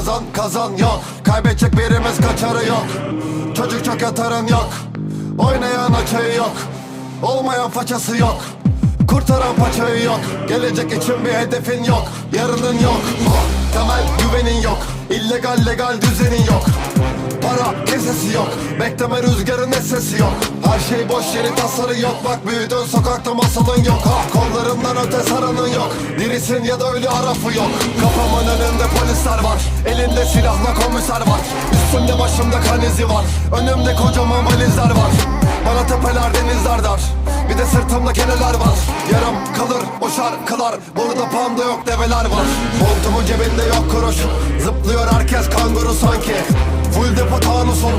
Kazan kazan yok. Kaybedecek birimiz kaçarı yok. Çocuk çok yatarın yok. Oynayan açığı yok. Olmayan façası yok. Kurtaran paçayı yok. Gelecek için bir hedefin yok. Yarının yok. Ha, Temel güvenin yok. İllegal legal düzenin yok. Para kesesi yok. Bekleme rüzgarın sesi yok. Her şey boş yeri tasarı yok. Bak büyüdün sokakta masalın yok. Ha Kollarından öte saranın yok. Dirisin ya da ölü harafı yok. Kafamın önünde polisler var. Elinde silahla komiser var. Üstümde başımda kan izi var. Önümde kocaman valizler var. Bana tepeler denizler dar. Bir de sırtımda keneler var. Yarım kalır o şarkılar. Burada panda yok develer var. Montumun cebinde yok kuruş. Zıplıyor herkes kanguru sanki. Full depo tanusun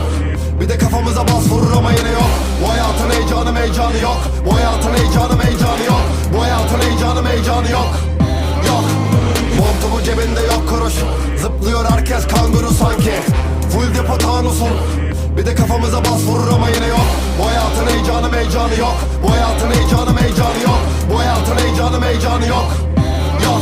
Bir de kafamıza bas vurur ama yine yok. Bu hayatın heyecanı meycanı yok. Bu hayatın heyecanı meycanı yok. Bu hayatın heyecanı meycanı yok. Yok. Montumun cebinde yok kuruş. Zıplıyor herkes kanguru sanki. Full depo tanusun Bir de kafamıza bas heyecanı yok Yok.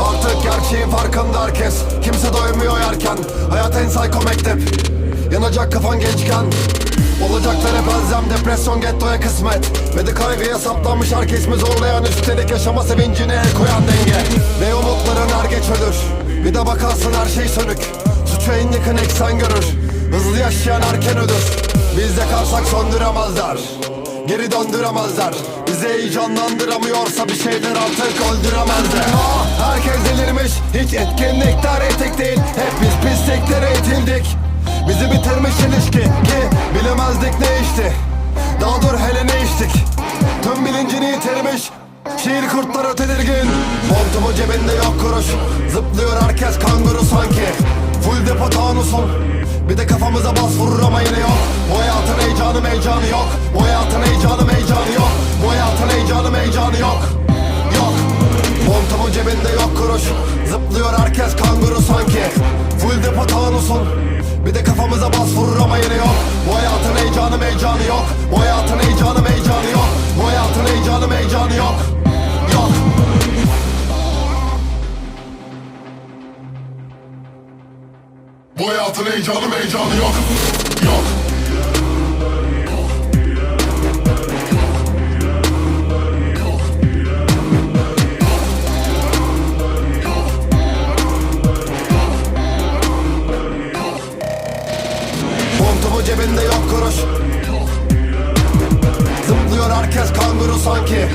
Artık gerçeğin farkında herkes. Kimse doymuyor yerken. Hayat en psycho mektep. Yanacak kafan gençken Olacaklar hep elzem Depresyon gettoya kısmet. Ve de kaygıya saplanmış herkes mi zorlayan Üstelik yaşama sevincine el koyan denge. Ve umutların er geç ölür Bir de bakarsın her şey sönük. Suçu en yakın eksen görür. Hızlı yaşayan erken ölür Biz yakarsak söndüremezler Geri döndüremezler. Bizi heyecanlandıramıyorsa bir şeyler artık öldüremezler. Aa, Herkes delirmiş. Hiç etkinlikler etik değil. Hep biz pisliklere eğitildik Bizi bitirmiş ilişki İşti Daha dur hele ne içtik. Tüm bilincini yitirmiş Şiir kurtları tedirgin. Montumun cebinde yok kuruş Zıplıyor herkes kanguru sanki. Full depo tanusun Bir de kafamıza bas vurur ama yine yok. Bu hayatın heyecanı meycanı yok. Bu hayatın heyecanı meycanı yok. Bu hayatın heyecanı meycanı yok. Yok. Montumun cebinde yok kuruş Zıplıyor herkes kanguru sanki. Full depo tanusun Bir de kafamıza bas vurur ama yine yok. Bu hayatın heyecanı Bu hayatın heyecanı meycanı yok. Yok. Montumun cebinde yok kuruş. Zıplıyor herkes kanguru sanki